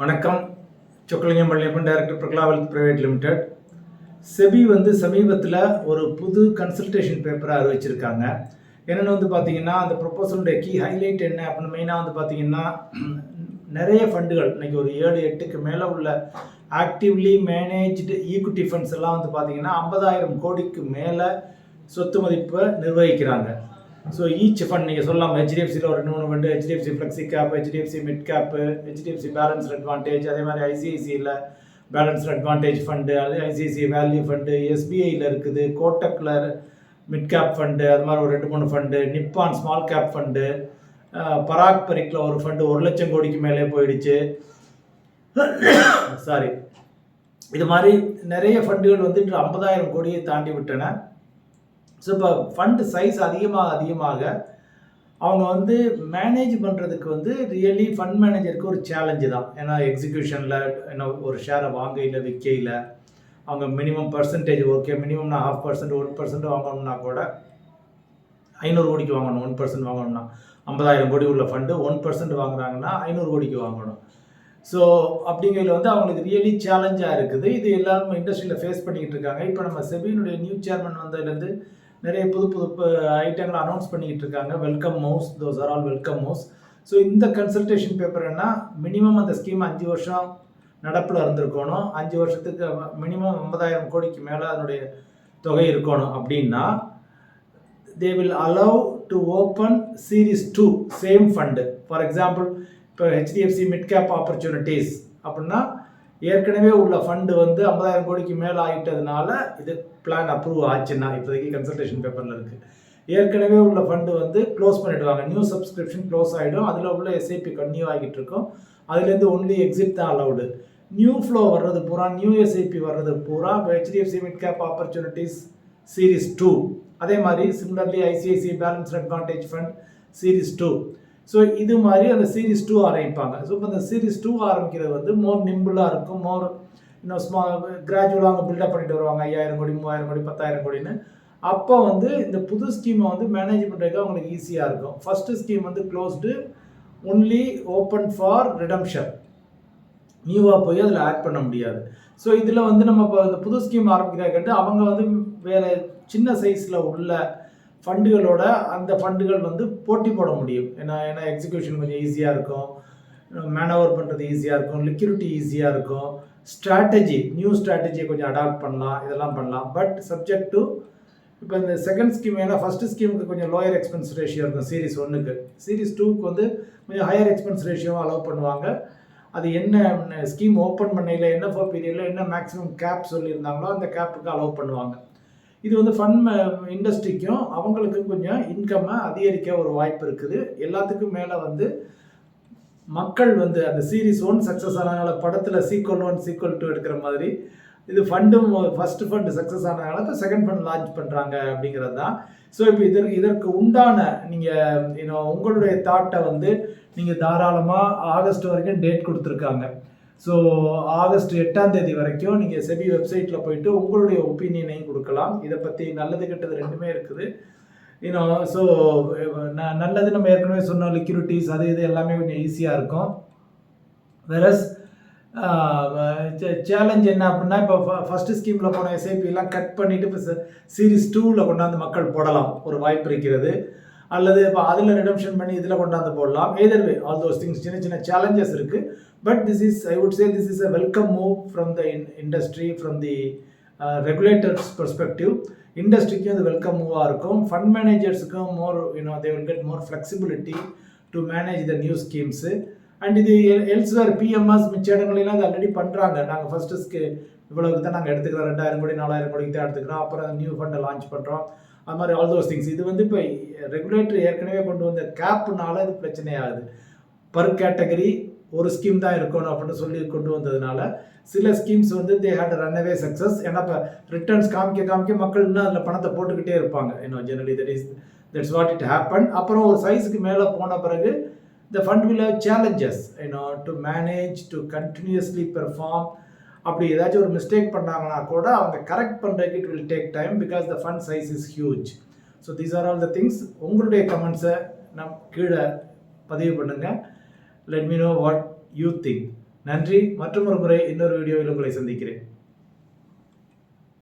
வணக்கம். Chockalingam Palaniappan director Prakala wealth private limited. SEBI வந்து சமீபத்தில் ஒரு புது கன்சல்டேஷன் பேப்பரை அறிவிச்சிருக்காங்க. என்னென்னு வந்து பார்த்தீங்கன்னா அந்த ப்ரொப்போசலுடைய கீ ஹைலைட் என்ன அப்படின்னு மெயினாக வந்து பார்த்தீங்கன்னா நிறைய ஃபண்டுகள் இன்னைக்கு ஒரு ஏழு எட்டுக்கு மேலே உள்ள ஆக்டிவ்லி மேனேஜ்டு ஈக்விட்டி ஃபண்ட்ஸ் எல்லாம் வந்து பார்த்தீங்கன்னா ஐம்பதாயிரம் கோடிக்கு மேலே சொத்து மதிப்பை நிர்வகிக்கிறாங்க. ஸோ ஈச் ஃபண்ட் நீங்கள் சொல்லலாம் ஹெச்டிஎஃப்சியில் ஒரு ரெண்டு மூணு fund HDFC flexi cap HDFC mid cap HDFC balanced advantage அதே மாதிரி ஐசிஐசியில் பேலன்ஸ்ட் அட்வான்டேஜ் ஃபண்டு அது ஐசிஐசி வேல்யூ ஃபண்டு எஸ்பிஐயில் இருக்குது கோட்டக்கில் மிட் கேப் ஃபண்டு அது மாதிரி ஒரு ரெண்டு மூணு fund Nippon small cap fund Parag பரிக்கில் ஒரு ஃபண்டு ஒரு லட்சம் கோடிக்கு மேலே போயிடுச்சு. சாரி இது மாதிரி நிறைய ஃபண்டுகள் வந்துட்டு ஐம்பதாயிரம் கோடியை தாண்டி விட்டன. ஸோ இப்போ ஃபண்ட் சைஸ் அதிகமாக அதிகமாக அவங்க வந்து மேனேஜ் பண்ணுறதுக்கு வந்து ரியலி ஃபண்ட் மேனேஜருக்கு ஒரு சேலஞ்சு தான். ஏன்னா எக்ஸிக்யூஷனில் என்ன ஒரு ஷேரை வாங்கையில் விற்கையில் அவங்க மினிமம் பர்சன்டேஜ் ஓகே மினிமம்னா ஹாஃப் பர்சன்ட் ஒன் பர்சன்ட் வாங்கணும்னா கூட ஐநூறு கோடிக்கு வாங்கணும் ஒன் பர்சன்ட் வாங்கணும்னா ஐம்பதாயிரம் கோடி உள்ள ஃபண்டு ஒன் பர்சன்ட் வாங்குறாங்கன்னா ஐநூறு கோடிக்கு வாங்கணும். ஸோ அப்படிங்கிறது வந்து அவங்களுக்கு ரியலி சேலஞ்சாக இருக்குது. இது எல்லாரும் இண்டஸ்ட்ரியில் ஃபேஸ் பண்ணிக்கிட்டு இருக்காங்க. இப்போ நம்ம செபியினுடைய நியூ சேர்மன் வந்ததுலேருந்து நிறைய புது புது ஐட்டங்களை அனௌன்ஸ் பண்ணிக்கிட்டு இருக்காங்க. Welcome moves those are all welcome moves so இந்த கன்சல்டேஷன் பேப்பர் என்ன மினிமம் அந்த ஸ்கீம் அஞ்சு வருஷம் நடப்பில் இருந்திருக்கணும். அஞ்சு வருஷத்துக்கு மினிமம் ஐம்பதாயிரம் கோடிக்கு மேலே அதனுடைய தொகை இருக்கணும் அப்படின்னா they will allow to open series two same fund for example இப்போ ஹெச்டிஎஃப்சி மிட் கேப் ஆப்பர்ச்சுனிட்டிஸ் அப்படின்னா ஏற்கனவே உள்ள ஃபண்டு வந்து ஐம்பதாயிரம் கோடிக்கு மேலே ஆகிட்டதுனால இது பிளான் அப்ரூவ் ஆச்சுன்னா இப்போதைக்கு கன்சல்டேஷன் பேப்பரில் இருக்குது ஏற்கனவே உள்ள ஃபண்டு வந்து க்ளோஸ் பண்ணிடுவாங்க. நியூ சப்ஸ்கிரிப்ஷன் க்ளோஸ் ஆகிடும் அதில் உள்ள எஸ்ஐபி கன்டினியூ ஆகிட்டு இருக்கும். அதுலேருந்து ஒன்லி எக்ஸிட் தான் அலவுடு நியூ ஃப்ளோ வர்றது பூரா நியூ எஸ்ஐபி வர்றது பூரா இப்போ HDFC mid cap opportunities series two அதே மாதிரி similarly ICICI balance advantage fund series two so இது மாதிரி அந்த சீரீஸ் டூ ஆரம்பிப்பாங்க. ஸோ இப்போ அந்த சீரீஸ் டூ ஆரம்பிக்கிறது வந்து மோர் நிம்பிளாக இருக்கும் மோர் இன்னும் ஸ்மா கிராஜுவலாக அவங்க பில்டப் பண்ணிட்டு வருவாங்க. ஐயாயிரம் கோடி மூவாயிரம் கோடி பத்தாயிரம் கோடின்னு. அப்போ வந்து இந்த புது ஸ்கீமை வந்து மேனேஜ் பண்ணுறதுக்கு அவங்களுக்கு ஈஸியாக இருக்கும். ஃபஸ்ட்டு ஸ்கீம் வந்து closed only open for redemption நியூவாக போய் அதில் ஆட் பண்ண முடியாது. ஸோ இதில் வந்து நம்ம இப்போ இந்த புது ஸ்கீம் ஆரம்பிக்கிறாங்கன்ட்டு அவங்க வந்து வேறு சின்ன சைஸில் உள்ள ஃபண்டுகளோட அந்த ஃபண்டுகள் வந்து போட்டி போட முடியும். ஏன்னா ஏன்னா எக்ஸிக்யூஷன் கொஞ்சம் ஈஸியாக இருக்கும். மேனவர் பண்ணுறது ஈஸியாக இருக்கும். லிக்யூரிட்டி ஈஸியாக இருக்கும். ஸ்ட்ராட்டஜி நியூ ஸ்ட்ராட்டஜியை கொஞ்சம் அடாப்ட் பண்ணலாம். இதெல்லாம் பண்ணலாம். பட் சப்ஜெக்ட் டு இப்போ இந்த செகண்ட் ஸ்கீம் ஏன்னா ஃபஸ்ட்டு ஸ்கீமுக்கு கொஞ்சம் லோயர் எக்ஸ்பென்ஸ் ரேஷியோ இருக்கும் சீரிஸ் ஒன்றுக்கு சீரிஸ் டூக்கு வந்து கொஞ்சம் ஹையர் எக்ஸ்பென்ஸ் ரேஷியோவும் அலோவ் பண்ணுவாங்க. அது என்ன ஸ்கீம் ஓப்பன் பண்ணையில் என்ன ஃபோர் பீரியடில் என்ன மேக்ஸிமம் கேப் சொல்லியிருந்தாங்களோ அந்த கேப்புக்கு அலோவ் பண்ணுவாங்க. இது வந்து ஃபன் இண்டஸ்ட்ரிக்கும் அவங்களுக்கும் கொஞ்சம் இன்கம்மை அதிகரிக்க ஒரு வாய்ப்பு இருக்குது. எல்லாத்துக்கும் மேலே வந்து மக்கள் வந்து அந்த சீரீஸ் ஒன் சக்ஸஸ் ஆனதுனால படத்தில் சீக்வல் ஒன் சீக்வல் டூ எடுக்கிற மாதிரி இது ஃபண்டும் ஃபஸ்ட்டு ஃபண்டு சக்ஸஸ் ஆனதுனால இப்போ செகண்ட் ஃபண்ட் லான்ச் பண்ணுறாங்க அப்படிங்கிறது தான். ஸோ இப்போ இதற்கு இதற்கு உண்டான நீங்கள் இன்னும் உங்களுடைய தாட்டை வந்து நீங்கள் தாராளமாக ஆகஸ்ட் வரைக்கும் டேட் கொடுத்துருக்காங்க. ஸோ ஆகஸ்ட் எட்டாம் தேதி வரைக்கும் நீங்கள் செபி வெப்சைட்டில் போயிட்டு உங்களுடைய ஒப்பீனியனையும் கொடுக்கலாம். இதை பற்றி நல்லது கெட்டது ரெண்டுமே இருக்குது. இன்னும் ஸோ நல்லது நம்ம ஏற்கனவே சொன்னோம் லிக்யூரிட்டிஸ் அது இது எல்லாமே கொஞ்சம் ஈஸியாக இருக்கும். வெரஸ் சேலஞ்ச் என்ன அப்படின்னா இப்போ ஃபஸ்ட்டு ஸ்கீமில் போன எஸ்ஐபிலாம் கட் பண்ணிவிட்டு இப்போ சீரீஸ் டூவில் கொண்டாந்து மக்கள் போடலாம். ஒரு வாய்ப்பு இருக்கிறது. அல்லது இப்போ அதில் ரிடம்ஷன் பண்ணி இதில் கொண்டாந்து போடலாம். Either way all those things சின்ன சின்ன சேலஞ்சஸ் இருக்குது but this is I would say this is a welcome move from the in industry from the regulators perspective இண்டஸ்ட்ரிக்கும் அது வெல்கம் மூவாக இருக்கும். Fund மேனேஜர்ஸுக்கும் more you know they will get more flexibility to manage the new schemes and இது elsewhere PMS மிச்ச இடங்களெல்லாம் அது already பண்ணுறாங்க நாங்கள் first இவ்வளவுக்கு தான் நாங்கள் எடுத்துக்கிறோம். ரெண்டாயிரம் கோடி நாலாயிரம் கோடிக்கு தான் எடுத்துக்கிறோம். அப்புறம் நியூ ஃபண்டை லான்ச் பண்ணுறோம் அது மாதிரி ஆல் தோஸ் திங்ஸ் இது வந்து இப்போ ரெகுலேட்டர் ஏற்கனவே கொண்டு வந்த கேப்னால இது பிரச்சனையாகுது. பர் கேட்டகரி ஒரு ஸ்கீம் தான் இருக்கணும் அப்படின்னு சொல்லி கொண்டு வந்ததுனால சில ஸ்கீம்ஸ் வந்து they had run away success ஏன்னா இப்போ ரிட்டர்ன்ஸ் காமிக்க காமிக்க மக்கள் இன்னும் அதில் பணத்தை போட்டுக்கிட்டே இருப்பாங்க. இன்னும் generally that is that's what it happen அப்புறம் ஒரு சைஸுக்கு மேலே போன பிறகு the fund will have challenges you know to manage to continuously perform அப்படி ஏதாச்சும் ஒரு மிஸ்டேக் பண்ணாங்கன்னா கூட அவங்க கரெக்ட் பண்ணுறதுக்கு it will take time because the fund size is huge so these are all the things உங்களுடைய கமெண்ட்ஸை நம் கீழே பதிவு பண்ணுங்கள் let me know what you think நன்றி. மற்றும் ஒரு முறை இன்னொரு வீடியோவில் உங்களை சந்திக்கிறேன்.